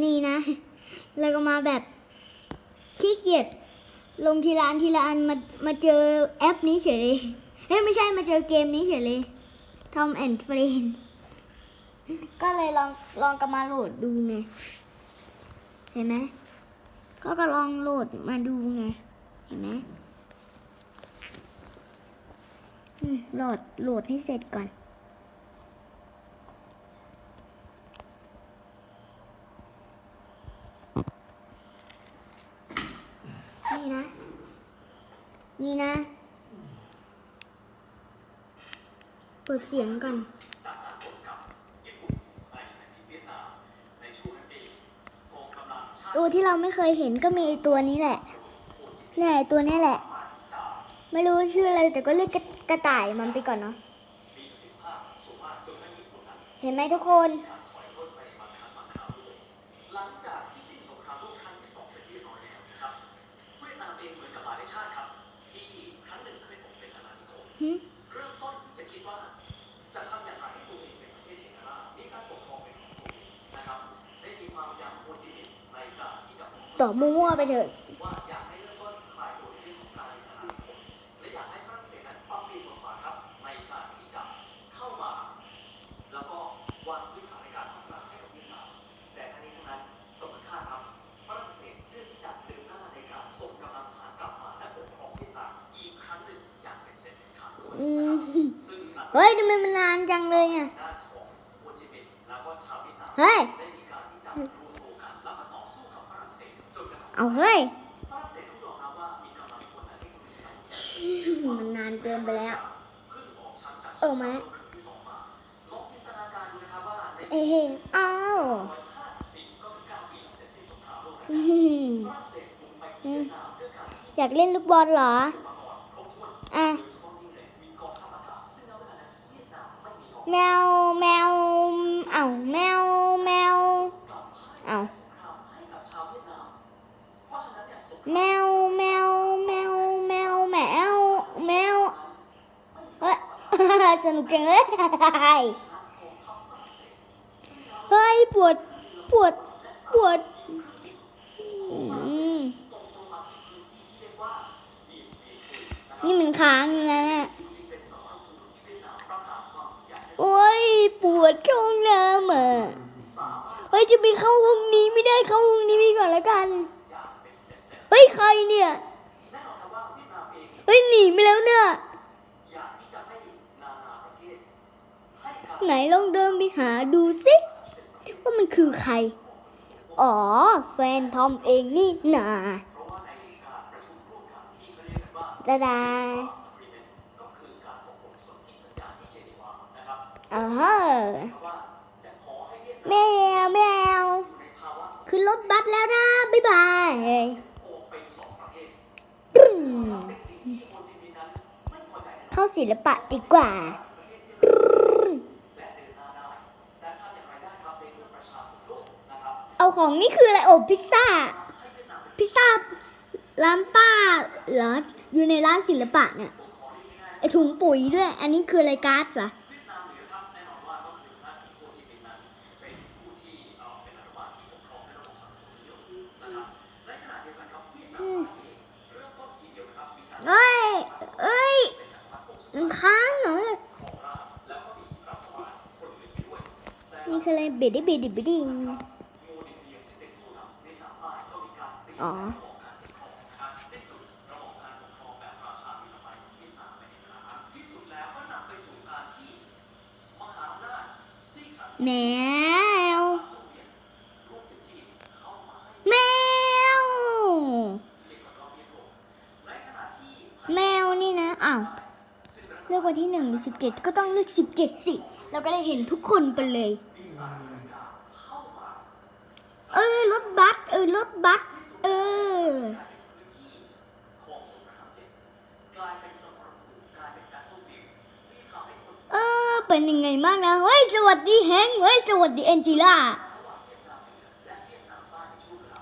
นี่นะ แล้วก็มาแบบขี้เกียจลงทีละอันทีละอันมามาเจอแอปนี้เฉยเลยเฮ้ยไม่ใช่มาเจอเกมนี้เฉยเลย Tom and Friend ก็เลยลองลองกันมาโหลดดูไงเห็นไหมก็ก็ลองโหลดมาดูไงเห็นไหมโหลดโหลดให้เสร็จก่อนนะ นี่นะ เปิดเสียงก่อนตัวที่เราไม่เคยเห็นก็มีตัวนี้แหละเนี่ยตัวนี้แหละ ไม่รู้ชื่ออะไรแต่ก็เรียกกระต่ายมันไปก่อนเนาะ เห็นไหมทุกคน ที่จะบอกต่อมั่วๆไปเถอะว่าอยากให้เริ่มต้นคลายตัวในเรื่องของการเป็นอาณานิคมและอยากให้ฝรั่งเศสนั้นปรับเปลี่ยนบทบาทครับในการที่จะเข้ามาแล้วก็วางพื้นฐานในการพัฒนาให้กับเวียดนามแต่ทั้งนี้ทั้งนั้นตรงกันข้ามครับฝรั่งเศสเลือกที่จะเดินหน้าในการส่งกำลังทหารกลับมาและปกครองเวียดนามอีกครั้งหนึ่งอย่างเป็นเสร็จเป็นขาดอืมซึ่งทางเฮ้ยทำไมมันนานจังเลยอะด้านของโฮจิมินห์แล้วก็ชาวเวียดนามเฮ้ย เอาเฮ้ยฝรั่งเศสต้องยอมรับว่ามีกำลังคนและเทคโนโลยีต่างมันนานเกินไปแล้วเพิ่งออกชั้นจากเออมาแล้วครั้งที่สองมาลองจินตนาการดูนะครับว่าในเอ้ยอ้าว154ก็คือ9ปีหลังเสร็จสิ้นสงครามโลกอืมฝรั่งเศสบุกไปที่เวียดนามด้วยการที่อยากเล่นลูกบอลเหรอมาก่อนครบถ้วนอะโดยเฉพาะยิ่งเล สนุกจังเลยเฮ้ยปวดปวดปวดอืมนี่มันค้างอยู่นะเนี่ยโอ้ยปวดท้องน้ำอะเฮ้ยจะไปเข้าห้องนี้ไม่ได้เข้าห้องนี้ไปก่อนล้วกันเฮ้ยใครเนี่ยเฮ้ยหนีไปแล้วเนี่ยากที่จะให้นานาประเทศให้การ ไหนลองเดินไปหาดูสิว่ามันคือใคร อ๋อ แฟนทอมเองนี่นาเพรายกกันว่าดาดาอารตกลงสนธิสัญญาที่เจนีวานะครับเออเพรายแมวแมวขึ้นรถบัสแล้วนะ บ๊ายบายเข้าศิลปะดีกว่า เอาของนี่คืออะไรโอ้พิซซ่า พิซซ่าร้านป้าเหรออยู่ในร้านศิลปะเนี่ยไอถุงปุ๋ยด้วย อันนี้คืออะไรการ์ดเหรอเวียดนามเหรอเป็นผู้ที่เอ่อเป็นรัฐบาลที่ปกครองในระบบสังคมนิยมนะครับและขณะเดียวกันครับเวียดนามเองเริ่มต้นทีเดียเอ้ยมันค้างเหรอของราชแล้วก็มีรัฐบาลคนอื่นไปด้วยแต่นี่คืออะไรบิดดิบิดดิบิดดิโมดิ อ๋อแมว แมวแมวเรียกว่าเราเวียดโลกในขณะที่แมวนี่นะ อ้าว เลือกวันที่หนึ่งหรือสิบเจ็ดก็ต้องเลือกสิบเจ็ดสิเราก็ได้เห็นทุกคนไปเลย เออรถบัส เออรถบัส เออ เออ เป็นยังไงบ้างนะ เฮ้ย สวัสดีแฮงเฮ้ย สวัสดีแอนจิล่าและเอ็นจีลา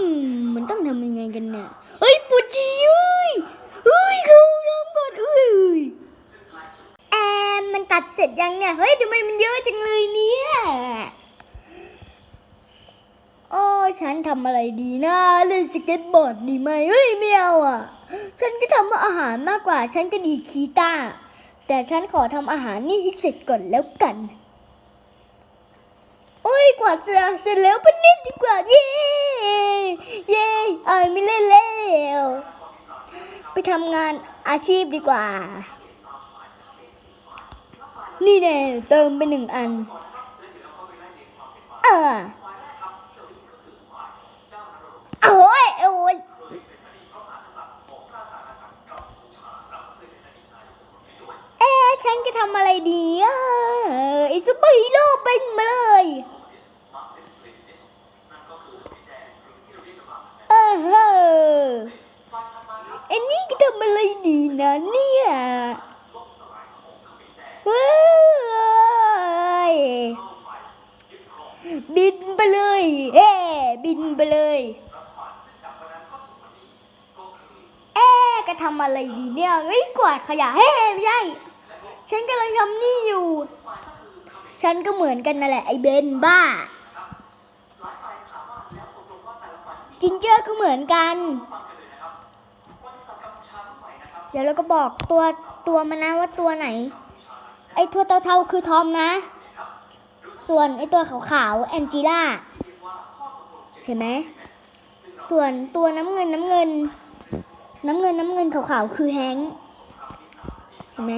อืม มันต้องทำยังไงกันเนี่ย เฮ้ยปวดฉี่เฮ้ยเฮ้ยเขาทำก่อนเอ้ย ซึ่งท้ายสุด ตัดเสร็จ ยังเนี่ย เฮ้ยทำไมมันเยอะจังเลยเนี่ยโอ้ฉันทำอะไรดีนะเล่นสเก็ตบอร์ดดีไหมเฮ้ยไม่เอาอะ ฉันก็ทำอาหารมากกว่า ฉันก็ดีคีตาแต่ฉันขอทำอาหารนี่ให้เสร็จก่อนแล้วกันโอ้ยกว่าจะเสร็จแล้วไปเล่นดีกว่า เย้ เย้เอ้ยไม่เล่นแล้ว ไปทำงานอาชีพดีกว่า นี่แน่เติมไปหนึ่งอัน เออโอ้ยโอ้ยเอ๊ฉันจะทำอะไรดีอะไอซุปเปอร์ฮีโร่เป็นมาเลยเออเฮ้อไอนี่ก็ทำอะไรดีนะเนี่ยเว้ยบินไปเลยเอ้บินไปเลย เอ๊ะก็ ทำอะไรดีเนี่ยเฮ้ยกวาดขยะเฮ้ไม่ใช่ ฉันกำลังทำนี่อยู่ ฉันก็เหมือนกันนั่นแหละไอ้เบนบ้า จินเจอร์ก็เหมือนกัน เดี๋ยวเราก็บอกตัวตัวมันนะว่าตัวไหน ไอ้ตัวเทาๆคือทอมนะ ส่วนไอ้ตัวขาวๆแอนจิล่า เห็นไหม ส่วนตัวน้ำเงินน้ำเงิน น้ำเงินน้ำเงินขาวๆคือแฮงค์เห็นไหม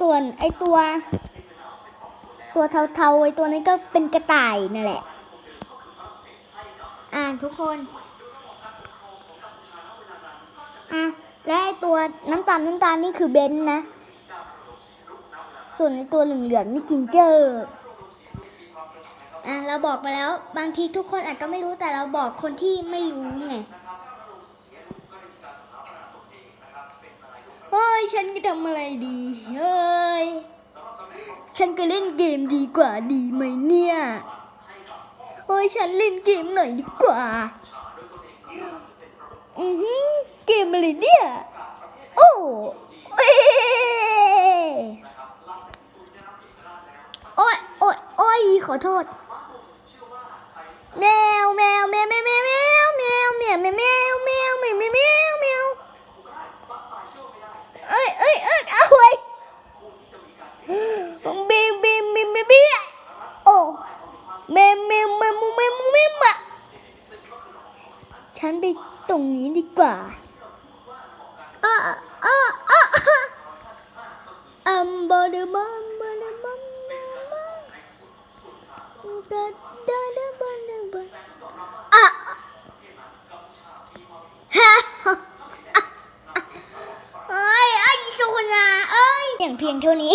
ส่วนไอตัว ตัวเทาๆไอตัวนี้ก็เป็นกระต่ายนั่นแหละ อ่านทุกคนอะและไอตัวน้ำตาลน้ำตาลนี่คือเบนซ์นะ ส่วนในตัวเหลืองๆนี่จินเจอร์อะเราบอกไปแล้ว บางทีทุกคนอาจจะไม่รู้แต่เราบอกคนที่ไม่รู้ไง เฮ้ ยฉันก็ทำอะไรดีเฮ้ยฉันก็เล่นเกมดีกว่าดีไหมเนี่ยเฮ้ยฉันเล่นเกมหน่อยดีกว่าอือหือเกมอะไรเนี่ยโอ้เอ้ยโอ้ยโอ้ยโอ้ยขอโทษแมวแมวแมวแมวแมวแมวแมวแมวแมวแมวแมวแมวแมวเอ้ยเอ้ยเอ้ยเอาไว้ บีมบีมบีมบีมบีโอ้เมมเมมเมมเมมเมวแมวอะฉันไปตรงนี้ดีกว่าอะอะอะอะอัมบอดบัมบอดบัมดาดาดาบันดาบันอะฮะเอ้ยไอ้สุนาเอ้ยอย่างเพี ยงเท่านี้